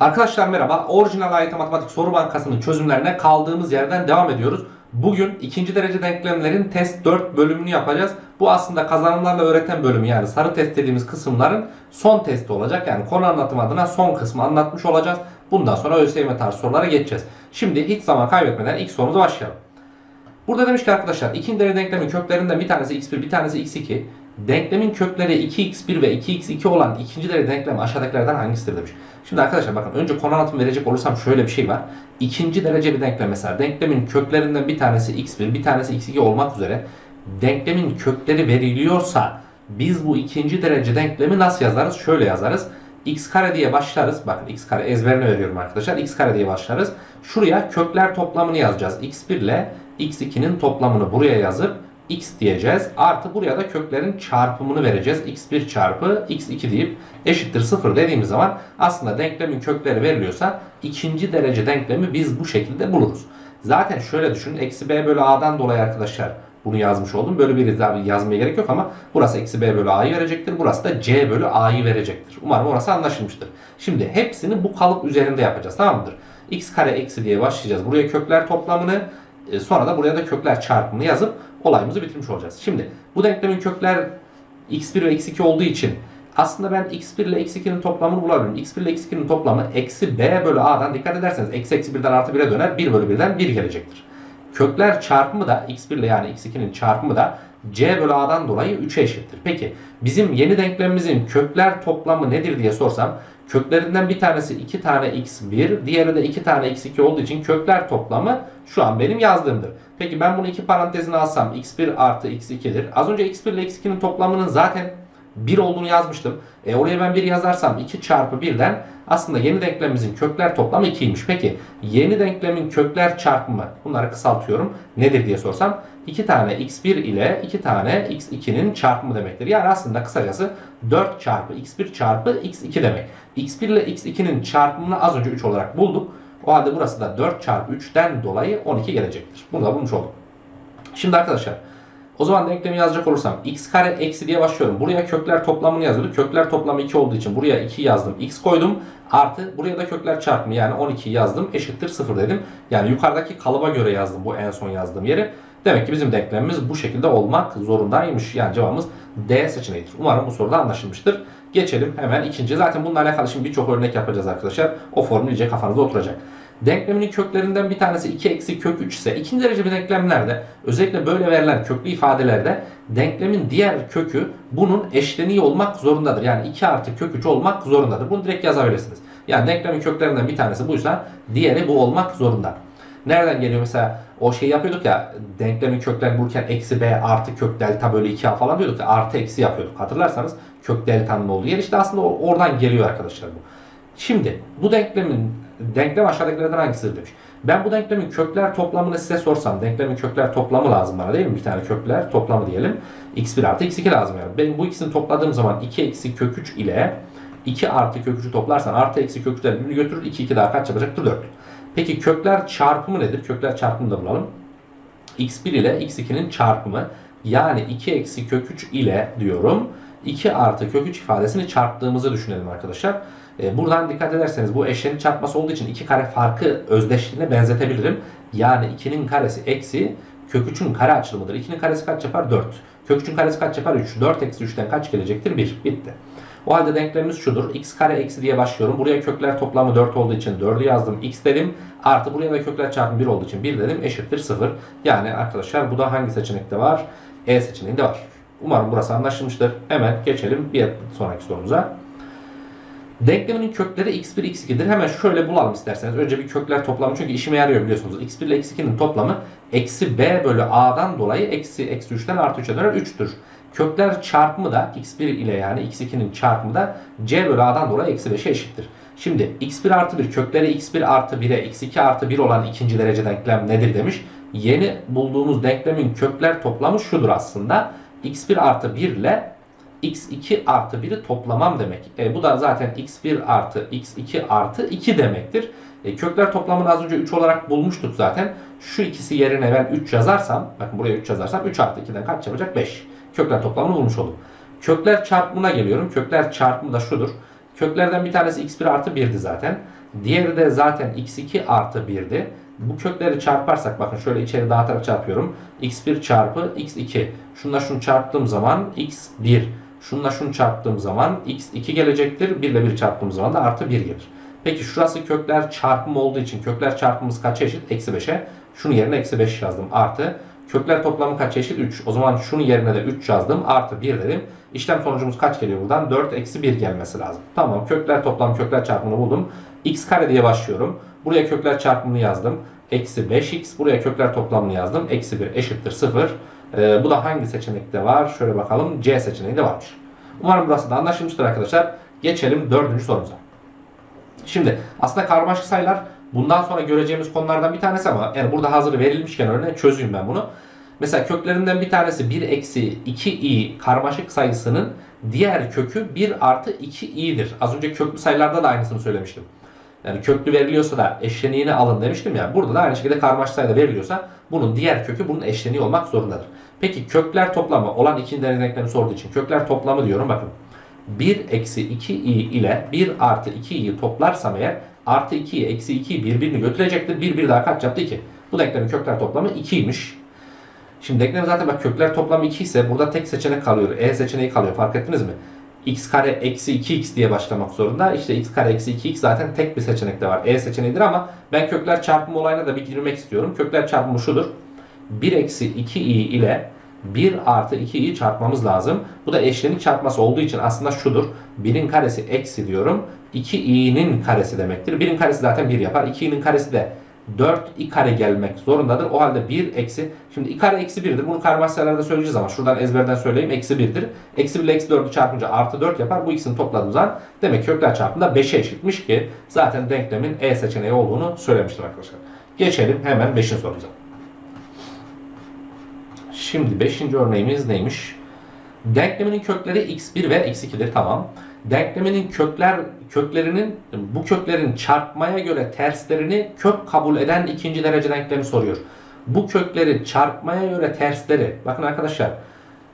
Arkadaşlar merhaba. Orijinal AYT Matematik Soru Bankası'nın çözümlerine kaldığımız yerden devam ediyoruz. Bugün ikinci derece denklemlerin test 4 bölümünü yapacağız. Bu aslında kazanımlarla öğreten bölümü yani sarı test dediğimiz kısımların son testi olacak. Yani konu anlatım adına son kısmı anlatmış olacağız. Bundan sonra ÖSYM tarzı sorulara geçeceğiz. Şimdi hiç zaman kaybetmeden ilk sorumuza başlayalım. Burada demiş ki arkadaşlar ikinci derece denklemin köklerinden bir tanesi x1 bir tanesi x2. Denklemin kökleri 2x1 ve 2x2 olan ikinci derece denklem aşağıdakilerden hangisidir demiş. Şimdi arkadaşlar bakın önce konu anlatımı verecek olursam şöyle bir şey var. İkinci derece bir denklem mesela denklemin köklerinden bir tanesi x1 bir tanesi x2 olmak üzere denklemin kökleri veriliyorsa biz bu ikinci derece denklemi nasıl yazarız? Şöyle yazarız. x kare diye başlarız. Bakın x kare ezberini veriyorum arkadaşlar. x kare diye başlarız. Şuraya kökler toplamını yazacağız. x1 ile x2'nin toplamını buraya yazıp x diyeceğiz. Artı buraya da köklerin çarpımını vereceğiz. x1 çarpı x2 deyip eşittir 0 dediğimiz zaman aslında denklemin kökleri veriliyorsa ikinci derece denklemi biz bu şekilde buluruz. Zaten şöyle düşünün. Eksi b bölü a'dan dolayı arkadaşlar bunu yazmış oldum. Böyle bir yazmaya gerek yok ama burası eksi b bölü a'yı verecektir. Burası da c bölü a'yı verecektir. Umarım orası anlaşılmıştır. Şimdi hepsini bu kalıp üzerinde yapacağız. Tamam mıdır? x kare eksi diye başlayacağız. Buraya kökler toplamını e, sonra da buraya da kökler çarpımını yazıp olayımızı bitirmiş olacağız. Şimdi bu denklemin kökler x1 ve x2 olduğu için aslında ben x1 ile x2'nin toplamını bulabilirim. x1 ile x2'nin toplamı eksi b bölü a'dan dikkat ederseniz eksi eksi 1'den artı 1'e döner. 1 bölü 1'den 1 gelecektir. Kökler çarpımı da x1 ile yani x2'nin çarpımı da c bölü a'dan dolayı 3'e eşittir. Peki bizim yeni denklemimizin kökler toplamı nedir diye sorsam köklerinden bir tanesi 2 tane x1 diğeri de 2 tane x2 olduğu için kökler toplamı şu an benim yazdığımdır. Peki ben bunu iki parantezine alsam x1 artı x2'dir. Az önce x1 ile x2'nin toplamının zaten 1 olduğunu yazmıştım. E oraya ben 1 yazarsam 2 çarpı 1'den aslında yeni denklemimizin kökler toplamı 2'ymiş. Peki yeni denklemin kökler çarpımı bunları kısaltıyorum nedir diye sorsam 2 tane x1 ile 2 tane x2'nin çarpımı demektir. Yani aslında kısacası 4 çarpı x1 çarpı x2 demek. x1 ile x2'nin çarpımını az önce 3 olarak bulduk. O halde burası da 4 çarpı 3'ten dolayı 12 gelecektir. Bunu da bulmuş olduk. Şimdi arkadaşlar o zaman denklemi yazacak olursam x kare eksi diye başlıyorum. Buraya kökler toplamını yazıyorduk. Kökler toplamı 2 olduğu için buraya 2 yazdım. x koydum. Artı buraya da kökler çarpımı yani 12 yazdım. Eşittir 0 dedim. Yani yukarıdaki kalıba göre yazdım bu en son yazdığım yeri. Demek ki bizim denklemimiz bu şekilde olmak zorundaymış. Yani cevabımız D seçeneğidir. Umarım bu soruda anlaşılmıştır. Geçelim hemen ikinci. Zaten bununla alakalı şimdi birçok örnek yapacağız arkadaşlar. O formül iyice kafanızda oturacak. Denkleminin köklerinden bir tanesi 2 eksi kök 3 ise ikinci derece bir denklemlerde özellikle böyle verilen köklü ifadelerde denklemin diğer kökü bunun eşleniği olmak zorundadır. Yani 2 artı kök 3 olmak zorundadır. Bunu direkt yazabilirsiniz. Yani denklemin köklerinden bir tanesi buysa diğeri bu olmak zorunda. Nereden geliyor mesela o şey yapıyorduk ya denklemin köklerini bulurken eksi b artı kök delta bölü 2a falan diyorduk ya artı eksi yapıyorduk. Hatırlarsanız kök delta'nın olduğu yer işte aslında oradan geliyor arkadaşlar bu. Şimdi bu denklemin denklem aşağıdakilerden hangisidir demiş. Ben bu denklemin kökler toplamını size sorsam denklemin kökler toplamı lazım bana değil mi? Bir tane kökler toplamı diyelim. x1 artı x2 lazım yani. Ben bu ikisini topladığım zaman 2 eksi kök 3 ile 2 artı kök 3'ü toplarsan artı eksi kök 3'ler birbirini götürür. 2 2 daha kaç yapacaktır? 4. Peki kökler çarpımı nedir? Kökler çarpımını da bulalım. x1 ile x2'nin çarpımı yani 2 eksi kök 3 ile diyorum 2 artı kök 3 ifadesini çarptığımızı düşünelim arkadaşlar. E, buradan dikkat ederseniz bu eşlenin çarpması olduğu için iki kare farkı özdeşliğine benzetebilirim. Yani 2'nin karesi eksi kök 3'ün kare açılımıdır. 2'nin karesi kaç yapar? 4. Kök 3'ün karesi kaç yapar? 3. 4 eksi 3'ten kaç gelecektir? 1. Bitti. O halde denklemimiz şudur. x kare eksi diye başlıyorum. Buraya kökler toplamı 4 olduğu için 4'ü yazdım. x dedim. Artı buraya da kökler çarpımı 1 olduğu için 1 dedim. Eşittir 0. Yani arkadaşlar bu da hangi seçenekte var? E seçeneğinde var. Umarım burası anlaşılmıştır. Hemen geçelim bir sonraki sorumuza. Denkleminin kökleri x1, x2'dir. Hemen şöyle bulalım isterseniz. Önce bir kökler toplamı çünkü işime yarıyor biliyorsunuz. x1 ile x2'nin toplamı eksi b bölü a'dan dolayı eksi eksi 3'ten artı 3'e döner 3'tür. Kökler çarpımı da x1 ile yani x2'nin çarpımı da c bölü a'dan dolayı eksi 5'e eşittir. Şimdi x1 artı 1 kökleri x1 artı 1'e x2 artı 1 olan ikinci derece denklem nedir demiş. Yeni bulduğumuz denklemin kökler toplamı şudur aslında. X1 artı 1 ile x2 artı 1'i toplamam demek. E, bu da zaten x1 artı x2 artı 2 demektir. E, kökler toplamını az önce 3 olarak bulmuştuk zaten. Şu ikisi yerine ben 3 yazarsam, bakın buraya 3 yazarsam 3 artı 2'den kaç yapacak? 5. Kökler toplamını bulmuş oldum. Kökler çarpımına geliyorum. Kökler çarpımı da şudur. Köklerden bir tanesi x1 artı 1'di zaten. Diğeri de zaten x2 artı 1'di. Bu kökleri çarparsak bakın şöyle içeri dağıtarak çarpıyorum. x1 çarpı x2. Şunla şunu çarptığım zaman x1. Şunla şunu çarptığım zaman x2 gelecektir. 1 ile 1 çarptığım zaman da artı 1 gelir. Peki şurası kökler çarpımı olduğu için kökler çarpımımız kaça eşit? Eksi 5'e. Şunun yerine eksi 5 yazdım. Artı. Kökler toplamı kaç eşit? 3. O zaman şunun yerine de 3 yazdım. Artı 1 dedim. İşlem sonucumuz kaç geliyor buradan? 4 eksi 1 gelmesi lazım. Tamam kökler toplam kökler çarpımını buldum. X kare diye başlıyorum. Buraya kökler çarpımını yazdım. Eksi 5x. Buraya kökler toplamını yazdım. Eksi 1 eşittir 0. Ee, bu da hangi seçenekte var? Şöyle bakalım. C seçeneği de varmış. Umarım burası da anlaşılmıştır arkadaşlar. Geçelim dördüncü sorumuza. Şimdi aslında karmaşık sayılar bundan sonra göreceğimiz konulardan bir tanesi ama yani burada hazır verilmişken örneğin çözeyim ben bunu. Mesela köklerinden bir tanesi 1 eksi 2i karmaşık sayısının diğer kökü 1 artı 2i'dir. Az önce köklü sayılarda da aynısını söylemiştim. Yani köklü veriliyorsa da eşleniğini alın demiştim ya. Burada da aynı şekilde karmaşık sayıda veriliyorsa bunun diğer kökü bunun eşleniği olmak zorundadır. Peki kökler toplamı olan ikinci denklemi sorduğu için kökler toplamı diyorum bakın. 1 eksi 2i ile 1 artı 2i'yi toplarsam eğer artı 2'yi eksi 2'yi birbirini götürecektir. 1 bir daha kaç yaptı 2. Bu denklemin kökler toplamı 2'ymiş. Şimdi denklem zaten bak kökler toplamı 2 ise burada tek seçenek kalıyor. E seçeneği kalıyor. Fark ettiniz mi? X kare eksi 2x diye başlamak zorunda. İşte x kare eksi 2x zaten tek bir seçenekte var. E seçeneğidir ama ben kökler çarpımı olayına da bir girmek istiyorum. Kökler çarpımı şudur. 1 eksi 2i ile 1 artı 2'yi çarpmamız lazım. Bu da eşlenik çarpması olduğu için aslında şudur. 1'in karesi eksi diyorum. 2i'nin karesi demektir. 1'in karesi zaten 1 yapar. 2i'nin karesi de 4 i kare gelmek zorundadır. O halde 1 eksi. Şimdi i kare eksi 1'dir. Bunu karmaşık sayılarda söyleyeceğiz ama şuradan ezberden söyleyeyim. Eksi 1'dir. Eksi 1 ile eksi 4'ü çarpınca artı 4 yapar. Bu ikisini topladığım zaman demek kökler çarpımında 5'e eşitmiş ki zaten denklemin E seçeneği olduğunu söylemiştim arkadaşlar. Geçelim hemen 5. sorumuza. Şimdi 5. örneğimiz neymiş? Denkleminin kökleri x1 ve x2'dir tamam. Denkleminin kökler köklerinin bu köklerin çarpmaya göre terslerini kök kabul eden ikinci derece denklemi soruyor. Bu kökleri çarpmaya göre tersleri bakın arkadaşlar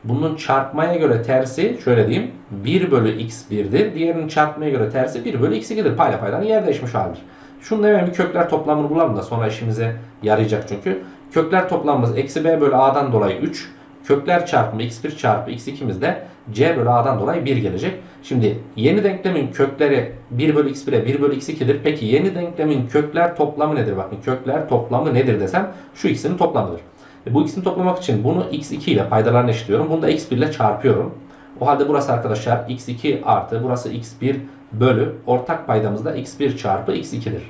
bunun çarpmaya göre tersi şöyle diyeyim 1 bölü x1'dir. Diğerinin çarpmaya göre tersi 1 bölü x2'dir. Payla paydanın yer değişmiş halidir. Şunun hemen bir kökler toplamını bulalım da sonra işimize yarayacak çünkü. Kökler toplamımız eksi b bölü a'dan dolayı 3. Kökler çarpımı x1 çarpı x2'miz de c bölü a'dan dolayı 1 gelecek. Şimdi yeni denklemin kökleri 1 bölü x1'e 1 bölü x2'dir. Peki yeni denklemin kökler toplamı nedir? Bakın kökler toplamı nedir desem şu ikisinin toplamıdır. E bu ikisini toplamak için bunu x2 ile paydalarını eşitliyorum. Bunu da x1 ile çarpıyorum. O halde burası arkadaşlar x2 artı burası x1 bölü ortak paydamız da x1 çarpı x2'dir.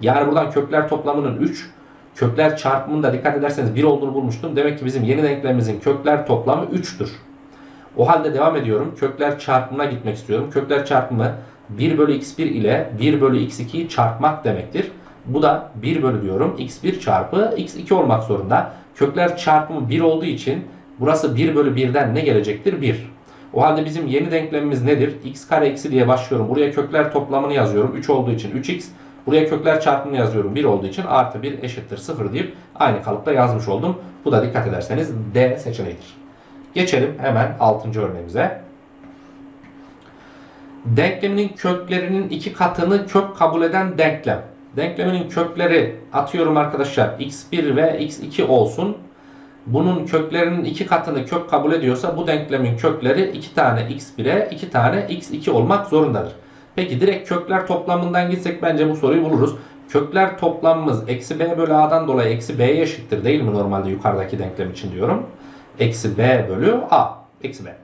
Yani buradan kökler toplamının 3 kökler çarpımında dikkat ederseniz 1 olduğunu bulmuştum. Demek ki bizim yeni denklemimizin kökler toplamı 3'tür. O halde devam ediyorum. Kökler çarpımına gitmek istiyorum. Kökler çarpımı 1 bölü x1 ile 1 bölü x2'yi çarpmak demektir. Bu da 1 bölü diyorum. x1 çarpı x2 olmak zorunda. Kökler çarpımı 1 olduğu için burası 1 bölü 1'den ne gelecektir? 1. O halde bizim yeni denklemimiz nedir? x kare eksi diye başlıyorum. Buraya kökler toplamını yazıyorum. 3 olduğu için 3x. Buraya kökler çarpımını yazıyorum. 1 olduğu için artı 1 eşittir 0 deyip aynı kalıpta yazmış oldum. Bu da dikkat ederseniz D seçeneğidir. Geçelim hemen 6. örneğimize. Denkleminin köklerinin iki katını kök kabul eden denklem. Denkleminin kökleri atıyorum arkadaşlar x1 ve x2 olsun. Bunun köklerinin iki katını kök kabul ediyorsa bu denklemin kökleri iki tane x1'e iki tane x2 olmak zorundadır. Peki direkt kökler toplamından gitsek bence bu soruyu buluruz. Kökler toplamımız eksi b bölü a'dan dolayı eksi b'ye eşittir değil mi normalde yukarıdaki denklem için diyorum. Eksi b bölü a. Eksi b.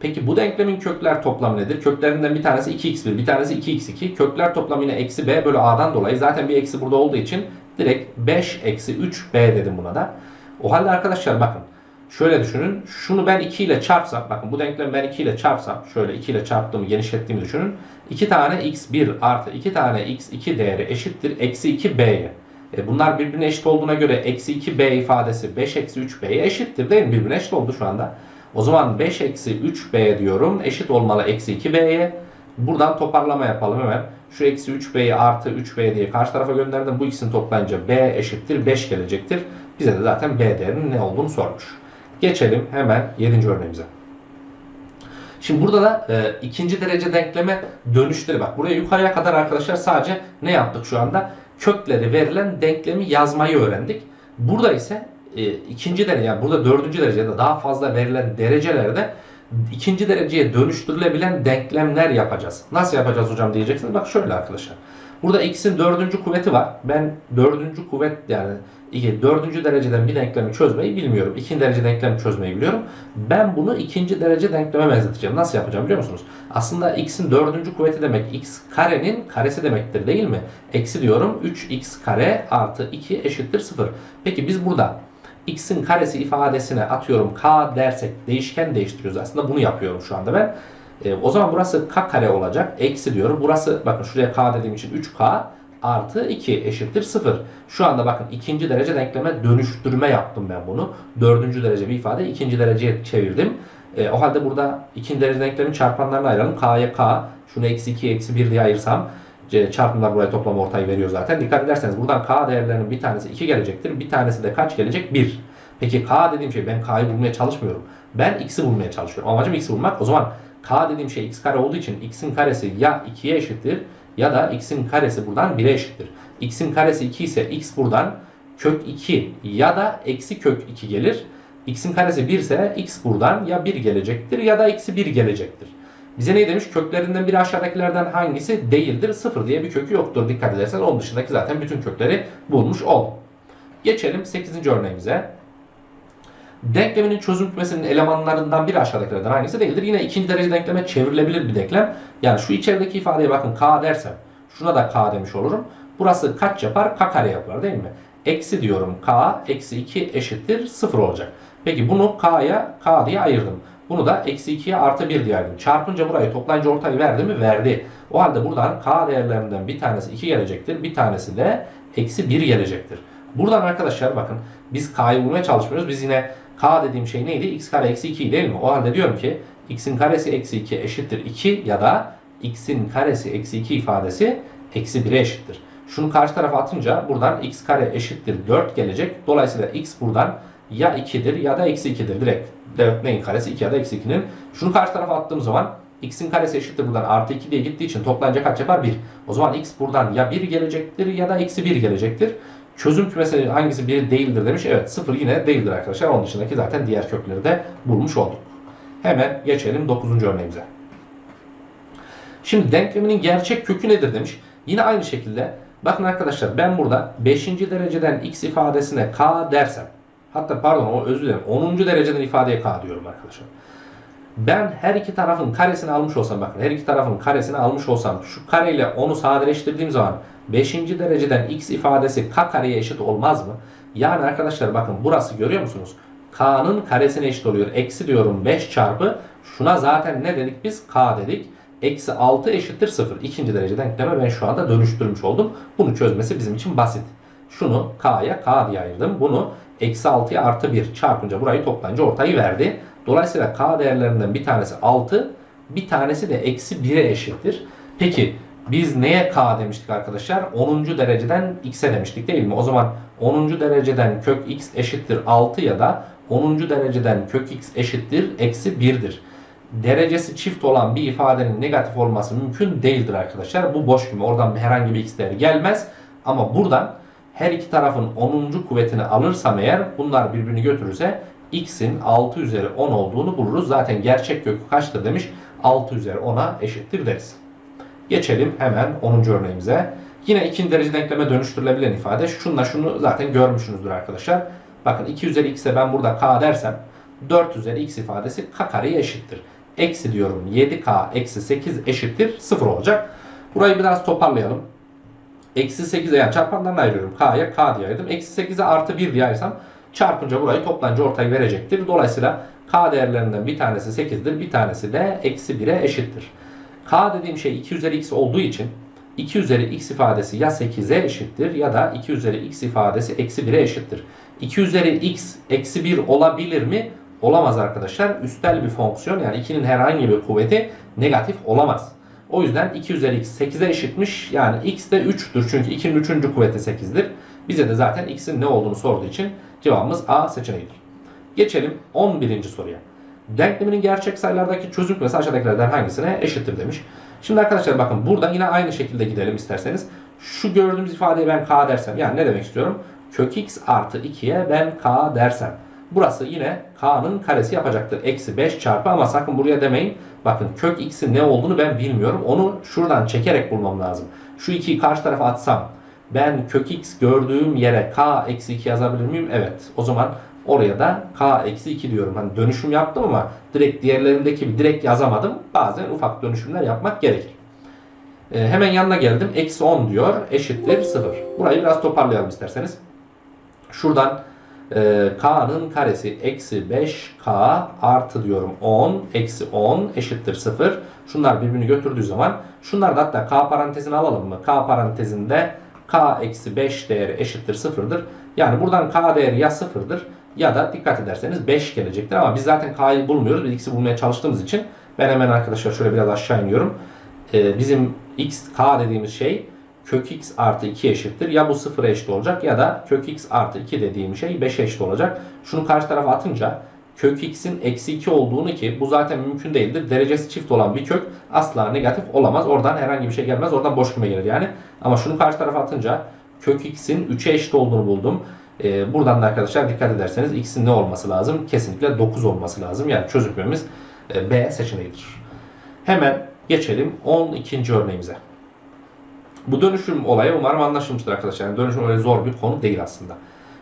Peki bu denklemin kökler toplamı nedir? Köklerinden bir tanesi 2x1, bir tanesi 2x2. Kökler toplamı yine eksi b bölü a'dan dolayı. Zaten bir eksi burada olduğu için direkt 5 eksi 3b dedim buna da. O halde arkadaşlar bakın. Şöyle düşünün. Şunu ben 2 ile çarpsam. Bakın bu denklemi ben 2 ile çarpsam. Şöyle 2 ile çarptığımı genişlettiğimi düşünün. 2 tane x1 artı 2 tane x2 değeri eşittir. Eksi 2b'ye. E bunlar birbirine eşit olduğuna göre eksi 2b ifadesi 5 eksi 3b'ye eşittir değil mi? Birbirine eşit oldu şu anda. O zaman 5 eksi 3b diyorum. Eşit olmalı eksi 2b'ye. Buradan toparlama yapalım hemen. Şu eksi 3b'yi artı 3b diye karşı tarafa gönderdim. Bu ikisini toplayınca b eşittir 5 gelecektir. Bize de zaten b değerinin ne olduğunu sormuş. Geçelim hemen 7. örneğimize. Şimdi burada da e, ikinci derece denkleme dönüşleri bak. Buraya yukarıya kadar arkadaşlar sadece ne yaptık şu anda? Kökleri verilen denklemi yazmayı öğrendik. Burada ise e, ikinci derece yani burada dördüncü derecede daha fazla verilen derecelerde ikinci dereceye dönüştürülebilen denklemler yapacağız. Nasıl yapacağız hocam diyeceksiniz. Bak şöyle arkadaşlar. Burada x'in dördüncü kuvveti var. Ben dördüncü kuvvet yani iki, dördüncü dereceden bir denklemi çözmeyi bilmiyorum. İkinci derece denklemi çözmeyi biliyorum. Ben bunu ikinci derece denkleme benzeteceğim. Nasıl yapacağım biliyor musunuz? Aslında x'in dördüncü kuvveti demek x karenin karesi demektir değil mi? Eksi diyorum 3x kare artı 2 eşittir 0. Peki biz burada x'in karesi ifadesine atıyorum k dersek değişken değiştiriyoruz aslında bunu yapıyorum şu anda ben. E, o zaman burası k kare olacak. Eksi diyorum. Burası bakın şuraya k dediğim için 3k artı 2 eşittir 0. Şu anda bakın ikinci derece denkleme dönüştürme yaptım ben bunu. Dördüncü derece bir ifade ikinci dereceye çevirdim. E, o halde burada ikinci derece denklemin çarpanlarını ayıralım. K'ya k, şunu eksi 2, eksi 1 diye ayırsam çarpımlar buraya toplam ortayı veriyor zaten. Dikkat ederseniz buradan k değerlerinin bir tanesi 2 gelecektir. Bir tanesi de kaç gelecek? 1. Peki k dediğim şey ben k'yı bulmaya çalışmıyorum. Ben x'i bulmaya çalışıyorum. Amacım x'i bulmak. O zaman k dediğim şey x kare olduğu için x'in karesi ya 2'ye eşittir ya da x'in karesi buradan 1'e eşittir. x'in karesi 2 ise x buradan kök 2 ya da eksi kök 2 gelir. x'in karesi 1 ise x buradan ya 1 gelecektir ya da eksi 1 gelecektir. Bize ne demiş? Köklerinden biri aşağıdakilerden hangisi değildir? 0 diye bir kökü yoktur. Dikkat edersen onun dışındaki zaten bütün kökleri bulmuş ol. Geçelim 8. örneğimize. Denkleminin çözüm kümesinin elemanlarından biri aşağıdakilerden hangisi değildir? Yine ikinci derece denkleme çevrilebilir bir denklem. Yani şu içerideki ifadeye bakın k dersem şuna da k demiş olurum. Burası kaç yapar? k kare yapar değil mi? Eksi diyorum k eksi 2 eşittir 0 olacak. Peki bunu k'ya k diye ayırdım. Bunu da eksi 2'ye artı 1 diye ayırdım. Çarpınca burayı toplayınca ortayı verdi mi? Verdi. O halde buradan k değerlerinden bir tanesi 2 gelecektir. Bir tanesi de eksi 1 gelecektir. Buradan arkadaşlar bakın biz k'yı bulmaya çalışmıyoruz. Biz yine k dediğim şey neydi? x kare eksi 2 değil mi? O halde diyorum ki x'in karesi eksi 2 eşittir 2 ya da x'in karesi eksi 2 ifadesi eksi 1'e eşittir. Şunu karşı tarafa atınca buradan x kare eşittir 4 gelecek. Dolayısıyla x buradan ya 2'dir ya da eksi 2'dir. Direkt neyin karesi 2 ya da eksi 2'nin. Şunu karşı tarafa attığım zaman x'in karesi eşittir buradan artı 2 diye gittiği için toplayınca kaç yapar? 1. O zaman x buradan ya 1 gelecektir ya da eksi 1 gelecektir. Çözüm kümesi hangisi biri değildir demiş. Evet 0 yine değildir arkadaşlar. Onun dışındaki zaten diğer kökleri de bulmuş olduk. Hemen geçelim 9. örneğimize. Şimdi denkleminin gerçek kökü nedir demiş. Yine aynı şekilde bakın arkadaşlar ben burada 5. dereceden x ifadesine k dersem hatta pardon o özür dilerim 10. dereceden ifadeye k diyorum arkadaşlar. Ben her iki tarafın karesini almış olsam bakın her iki tarafın karesini almış olsam şu kareyle onu sadeleştirdiğim zaman 5. dereceden x ifadesi k kareye eşit olmaz mı? Yani arkadaşlar bakın burası görüyor musunuz? k'nın karesine eşit oluyor. Eksi diyorum 5 çarpı şuna zaten ne dedik biz? k dedik. Eksi 6 eşittir 0. İkinci derece denkleme ben şu anda dönüştürmüş oldum. Bunu çözmesi bizim için basit. Şunu k'ya k diye ayırdım. Bunu eksi 6'ya artı 1 çarpınca burayı toplayınca ortayı verdi. Dolayısıyla k değerlerinden bir tanesi 6, bir tanesi de eksi 1'e eşittir. Peki biz neye k demiştik arkadaşlar? 10. dereceden x'e demiştik değil mi? O zaman 10. dereceden kök x eşittir 6 ya da 10. dereceden kök x eşittir eksi 1'dir. Derecesi çift olan bir ifadenin negatif olması mümkün değildir arkadaşlar. Bu boş küme. Oradan herhangi bir x değeri gelmez. Ama buradan her iki tarafın 10. kuvvetini alırsam eğer bunlar birbirini götürürse x'in 6 üzeri 10 olduğunu buluruz. Zaten gerçek kökü kaçtır demiş? 6 üzeri 10'a eşittir deriz. Geçelim hemen 10. örneğimize. Yine ikinci derece denkleme dönüştürülebilen ifade. Şunla şunu zaten görmüşsünüzdür arkadaşlar. Bakın 2 üzeri x'e ben burada k dersem 4 üzeri x ifadesi k kareye eşittir. Eksi diyorum 7k eksi 8 eşittir 0 olacak. Burayı biraz toparlayalım. Eksi 8'e yani çarpanlarını ayırıyorum. K'ya k diye ayırdım. Eksi 8'e artı 1 diye ayırsam çarpınca burayı toplanınca ortayı verecektir. Dolayısıyla k değerlerinden bir tanesi 8'dir. Bir tanesi de eksi 1'e eşittir. k dediğim şey 2 üzeri x olduğu için 2 üzeri x ifadesi ya 8'e eşittir ya da 2 üzeri x ifadesi eksi 1'e eşittir. 2 üzeri x eksi 1 olabilir mi? Olamaz arkadaşlar. Üstel bir fonksiyon yani 2'nin herhangi bir kuvveti negatif olamaz. O yüzden 2 üzeri x 8'e eşitmiş. Yani x de 3'tür. Çünkü 2'nin 3. kuvveti 8'dir. Bize de zaten x'in ne olduğunu sorduğu için cevabımız A seçeneğidir. Geçelim 11. soruya. Denkleminin gerçek sayılardaki çözüm kümesi aşağıdakilerden hangisine eşittir demiş. Şimdi arkadaşlar bakın burada yine aynı şekilde gidelim isterseniz. Şu gördüğümüz ifadeye ben k dersem yani ne demek istiyorum? Kök x artı 2'ye ben k dersem. Burası yine k'nın karesi yapacaktır. Eksi 5 çarpı ama sakın buraya demeyin. Bakın kök x'in ne olduğunu ben bilmiyorum. Onu şuradan çekerek bulmam lazım. Şu 2'yi karşı tarafa atsam ben kök x gördüğüm yere k eksi 2 yazabilir miyim? Evet. O zaman oraya da k eksi 2 diyorum. Hani dönüşüm yaptım ama direkt diğerlerindeki gibi direkt yazamadım. Bazen ufak dönüşümler yapmak gerekir. Ee, hemen yanına geldim. Eksi 10 diyor. Eşittir 0. Burayı biraz toparlayalım isterseniz. Şuradan e, k'nın karesi eksi 5k artı diyorum 10 eksi 10 eşittir 0. Şunlar birbirini götürdüğü zaman şunlar da hatta k parantezini alalım mı? k parantezinde k eksi 5 değeri eşittir 0'dır. Yani buradan k değeri ya 0'dır ya da dikkat ederseniz 5 gelecektir ama biz zaten k'yı bulmuyoruz. Biz x'i bulmaya çalıştığımız için ben hemen arkadaşlar şöyle biraz aşağı iniyorum. Ee, bizim x k dediğimiz şey kök x artı 2 eşittir. Ya bu 0 eşit olacak ya da kök x artı 2 dediğim şey 5'e eşit olacak. Şunu karşı tarafa atınca kök x'in eksi 2 olduğunu ki bu zaten mümkün değildir. Derecesi çift olan bir kök asla negatif olamaz. Oradan herhangi bir şey gelmez. Oradan boş küme gelir yani. Ama şunu karşı tarafa atınca kök x'in 3'e eşit olduğunu buldum. Ee, buradan da arkadaşlar dikkat ederseniz x'in ne olması lazım? Kesinlikle 9 olması lazım. Yani çözüm kümemiz e, B seçeneğidir. Hemen geçelim 12. örneğimize. Bu dönüşüm olayı umarım anlaşılmıştır arkadaşlar. Yani dönüşüm öyle zor bir konu değil aslında.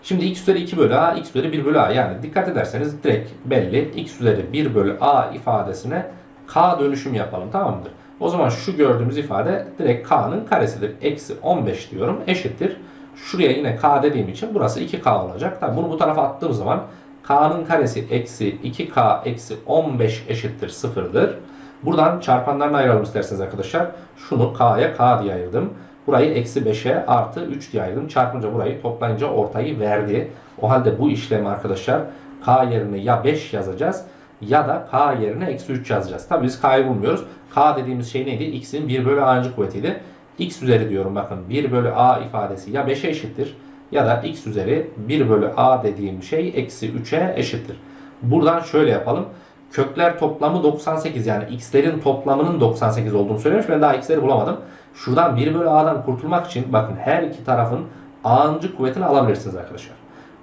Şimdi x üzeri 2 bölü a, x üzeri 1 bölü a. Yani dikkat ederseniz direkt belli. x üzeri 1 bölü a ifadesine k dönüşüm yapalım tamam mıdır? O zaman şu gördüğümüz ifade direkt k'nın karesidir. Eksi 15 diyorum eşittir. Şuraya yine k dediğim için burası 2k olacak. Tabi bunu bu tarafa attığım zaman k'nın karesi eksi 2k eksi 15 eşittir 0'dır. Buradan çarpanlarını ayıralım isterseniz arkadaşlar. Şunu k'ya k diye ayırdım. Burayı eksi 5'e artı 3 diye ayırdım. Çarpınca burayı toplayınca ortayı verdi. O halde bu işlemi arkadaşlar k yerine ya 5 yazacağız ya da k yerine eksi 3 yazacağız. Tabi biz k'yı bulmuyoruz. k dediğimiz şey neydi? x'in 1 bölü a'ncı kuvvetiydi. x üzeri diyorum bakın 1 bölü a ifadesi ya 5'e eşittir ya da x üzeri 1 bölü a dediğim şey eksi 3'e eşittir. Buradan şöyle yapalım. Kökler toplamı 98 yani x'lerin toplamının 98 olduğunu söylemiş. Ben daha x'leri bulamadım. Şuradan 1 bölü a'dan kurtulmak için bakın her iki tarafın a'ncı kuvvetini alabilirsiniz arkadaşlar.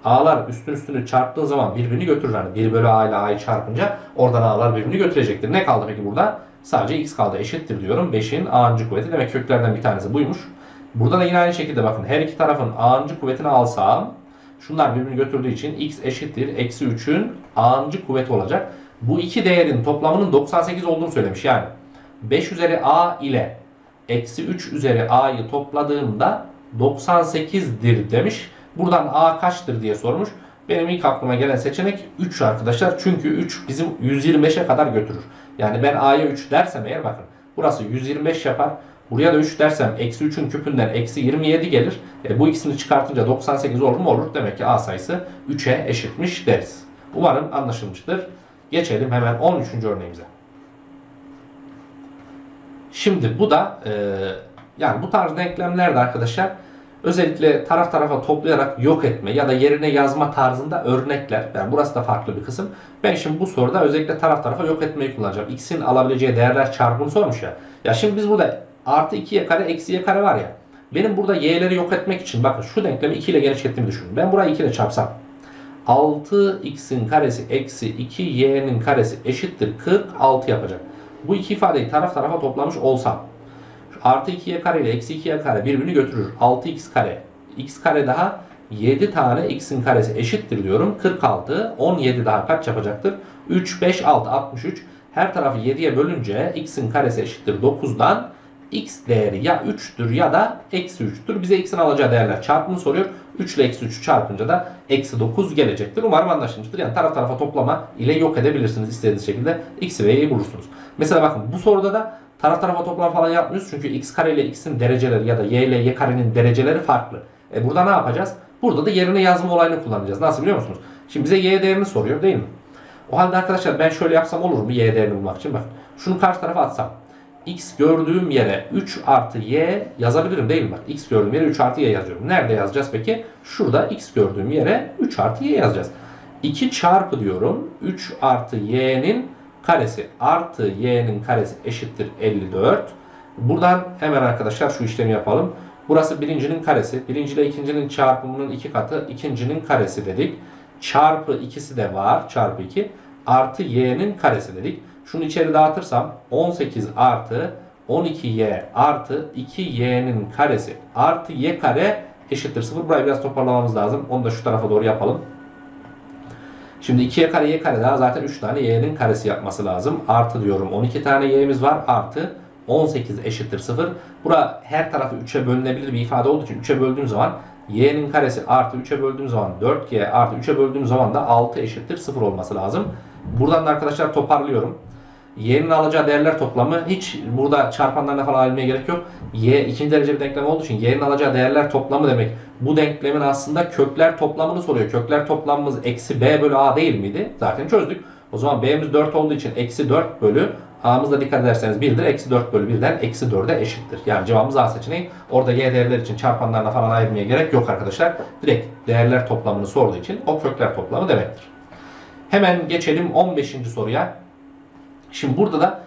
A'lar üstün üstünü çarptığı zaman birbirini götürür. Yani 1 bölü a ile a'yı çarpınca oradan a'lar birbirini götürecektir. Ne kaldı peki burada? Sadece x kaldı eşittir diyorum. 5'in a'ncı kuvveti. Demek köklerden bir tanesi buymuş. Burada da yine aynı şekilde bakın her iki tarafın a'ncı kuvvetini alsam şunlar birbirini götürdüğü için x eşittir. Eksi 3'ün a'ncı kuvveti olacak. Bu iki değerin toplamının 98 olduğunu söylemiş. Yani 5 üzeri a ile eksi 3 üzeri a'yı topladığımda 98'dir demiş. Buradan a kaçtır diye sormuş. Benim ilk aklıma gelen seçenek 3 arkadaşlar. Çünkü 3 bizim 125'e kadar götürür. Yani ben a'ya 3 dersem eğer bakın. Burası 125 yapar. Buraya da 3 dersem eksi 3'ün küpünden eksi 27 gelir. E, bu ikisini çıkartınca 98 olur mu? Olur. Demek ki a sayısı 3'e eşitmiş deriz. Umarım anlaşılmıştır. Geçelim hemen 13. örneğimize. Şimdi bu da e, yani bu tarz denklemlerde arkadaşlar özellikle taraf tarafa toplayarak yok etme ya da yerine yazma tarzında örnekler. Yani burası da farklı bir kısım. Ben şimdi bu soruda özellikle taraf tarafa yok etmeyi kullanacağım. X'in alabileceği değerler çarpımı sormuş ya. Ya şimdi biz burada artı 2'ye kare eksi y kare var ya. Benim burada y'leri yok etmek için bakın şu denklemi 2 ile genişlettiğimi düşünün. Ben burayı 2 ile çarpsam 6x'in karesi eksi 2y'nin karesi eşittir 46 yapacak. Bu iki ifadeyi taraf tarafa toplamış olsam artı 2y kare ile eksi 2y kare birbirini götürür. 6x kare x kare daha 7 tane x'in karesi eşittir diyorum. 46 17 daha kaç yapacaktır? 3 5 6 63 her tarafı 7'ye bölünce x'in karesi eşittir 9'dan x değeri ya 3'tür ya da eksi 3'tür. Bize x'in alacağı değerler çarpımı soruyor. 3 ile eksi 3'ü çarpınca da eksi 9 gelecektir. Umarım anlaşılmıştır. Yani taraf tarafa toplama ile yok edebilirsiniz istediğiniz şekilde x'i ve y'yi bulursunuz. Mesela bakın bu soruda da taraf tarafa toplama falan yapmıyoruz. Çünkü x kare ile x'in dereceleri ya da y ile y karenin dereceleri farklı. E burada ne yapacağız? Burada da yerine yazma olayını kullanacağız. Nasıl biliyor musunuz? Şimdi bize y değerini soruyor değil mi? O halde arkadaşlar ben şöyle yapsam olur mu y değerini bulmak için? Bak şunu karşı tarafa atsam x gördüğüm yere 3 artı y yazabilirim değil mi? Bak x gördüğüm yere 3 artı y yazıyorum. Nerede yazacağız peki? Şurada x gördüğüm yere 3 artı y yazacağız. 2 çarpı diyorum. 3 artı y'nin karesi artı y'nin karesi eşittir 54. Buradan hemen arkadaşlar şu işlemi yapalım. Burası birincinin karesi. Birinci ile ikincinin çarpımının iki katı. ikincinin karesi dedik. Çarpı ikisi de var. Çarpı 2. Artı y'nin karesi dedik. Şunu içeri dağıtırsam 18 artı 12y artı 2y'nin karesi artı y kare eşittir 0. Burayı biraz toparlamamız lazım. Onu da şu tarafa doğru yapalım. Şimdi 2y kare y kare daha zaten 3 tane y'nin karesi yapması lazım. Artı diyorum 12 tane y'miz var. Artı 18 eşittir 0. Bura her tarafı 3'e bölünebilir bir ifade olduğu için 3'e böldüğüm zaman y'nin karesi artı 3'e böldüğüm zaman 4y artı 3'e böldüğüm zaman da 6 eşittir 0 olması lazım. Buradan da arkadaşlar toparlıyorum. Y'nin alacağı değerler toplamı hiç burada çarpanlarına falan almaya gerek yok. Y ikinci derece bir denklem olduğu için y'nin alacağı değerler toplamı demek. Bu denklemin aslında kökler toplamını soruyor. Kökler toplamımız eksi b bölü a değil miydi? Zaten çözdük. O zaman b'miz 4 olduğu için eksi 4 bölü a'mız da dikkat ederseniz 1'dir. Eksi 4 bölü 1'den eksi 4'e eşittir. Yani cevabımız a seçeneği. Orada y değerler için çarpanlarına falan ayırmaya gerek yok arkadaşlar. Direkt değerler toplamını sorduğu için o kökler toplamı demektir. Hemen geçelim 15. soruya. Şimdi burada da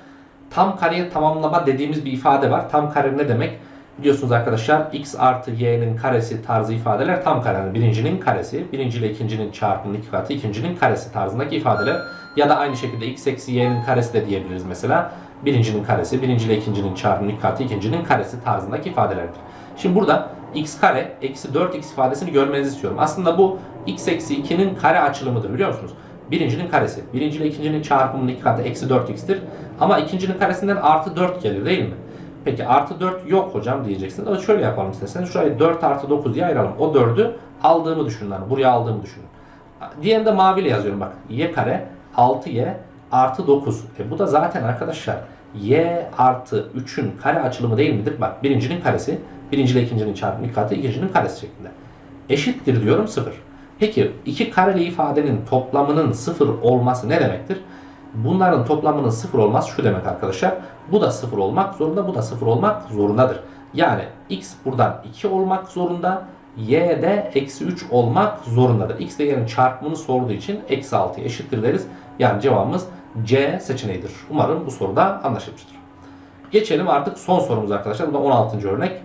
tam kareye tamamlama dediğimiz bir ifade var. Tam kare ne demek? Biliyorsunuz arkadaşlar x artı y'nin karesi tarzı ifadeler tam karenin birincinin karesi, birinci ile ikincinin çarpımının iki katı, ikincinin karesi tarzındaki ifadeler. Ya da aynı şekilde x eksi y'nin karesi de diyebiliriz mesela. Birincinin karesi, birinci ile ikincinin çarpımının iki katı, ikincinin karesi tarzındaki ifadelerdir. Şimdi burada x kare eksi 4x ifadesini görmenizi istiyorum. Aslında bu x eksi 2'nin kare açılımıdır biliyor musunuz? Birincinin karesi. Birinci ile ikincinin çarpımının iki katı eksi 4x'tir. Ama ikincinin karesinden artı 4 gelir değil mi? Peki artı 4 yok hocam diyeceksiniz. Ama şöyle yapalım isterseniz. Şurayı 4 artı 9 diye ayıralım. O 4'ü aldığımı düşünün. Yani buraya aldığımı düşünün. Diğerinde maviyle yazıyorum bak. y kare 6y artı 9. E bu da zaten arkadaşlar y artı 3'ün kare açılımı değil midir? Bak birincinin karesi. Birinci ile ikincinin çarpımı katı. ikincinin karesi şeklinde. Eşittir diyorum 0. Peki iki kareli ifadenin toplamının 0 olması ne demektir? Bunların toplamının 0 olması şu demek arkadaşlar. Bu da 0 olmak zorunda, bu da 0 olmak zorundadır. Yani x buradan 2 olmak zorunda, y de eksi 3 olmak zorundadır. x y'nin çarpımını sorduğu için eksi 6 eşittir deriz. Yani cevabımız C seçeneğidir. Umarım bu soruda anlaşılmıştır. Geçelim artık son sorumuz arkadaşlar. Bu da 16. örnek.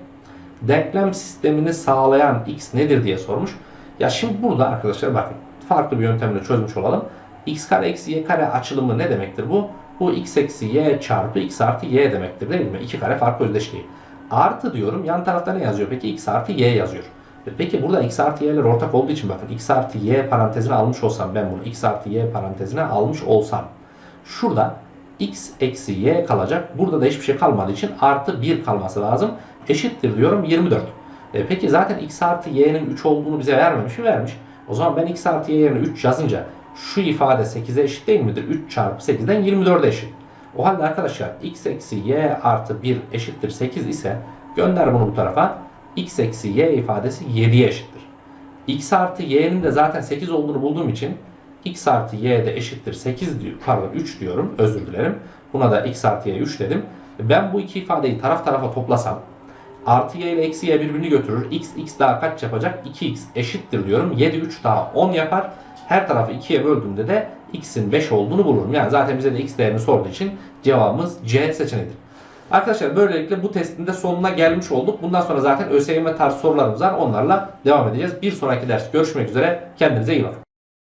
Denklem sistemini sağlayan x nedir diye sormuş. Ya şimdi burada arkadaşlar bakın farklı bir yöntemle çözmüş olalım. x kare eksi y kare açılımı ne demektir bu? Bu x eksi y çarpı x artı y demektir değil mi? İki kare farklı özdeşliği. Artı diyorum yan tarafta ne yazıyor? Peki x artı y yazıyor. E Peki burada x artı y'ler ortak olduğu için bakın x artı y parantezine almış olsam ben bunu x artı y parantezine almış olsam şurada x eksi y kalacak. Burada da hiçbir şey kalmadığı için artı 1 kalması lazım. Eşittir diyorum 24. E peki zaten x artı y'nin 3 olduğunu bize vermemiş mi? Vermiş. O zaman ben x artı y yerine 3 yazınca şu ifade 8'e eşit değil midir? 3 çarpı 8'den 24'e eşit. O halde arkadaşlar x eksi y artı 1 eşittir 8 ise gönder bunu bu tarafa. x eksi y ifadesi 7'ye eşittir. x artı y'nin de zaten 8 olduğunu bulduğum için x artı y de eşittir 8 diyor, pardon 3 diyorum özür dilerim. Buna da x artı y 3 dedim. Ben bu iki ifadeyi taraf tarafa toplasam Artı y ile eksi y birbirini götürür. x, x daha kaç yapacak? 2x eşittir diyorum. 7, 3 daha 10 yapar. Her tarafı 2'ye böldüğümde de x'in 5 olduğunu bulurum. Yani zaten bize de x değerini sorduğu için cevabımız C seçeneğidir. Arkadaşlar böylelikle bu testin de sonuna gelmiş olduk. Bundan sonra zaten ÖSYM tarzı sorularımız var. Onlarla devam edeceğiz. Bir sonraki ders görüşmek üzere. Kendinize iyi bakın.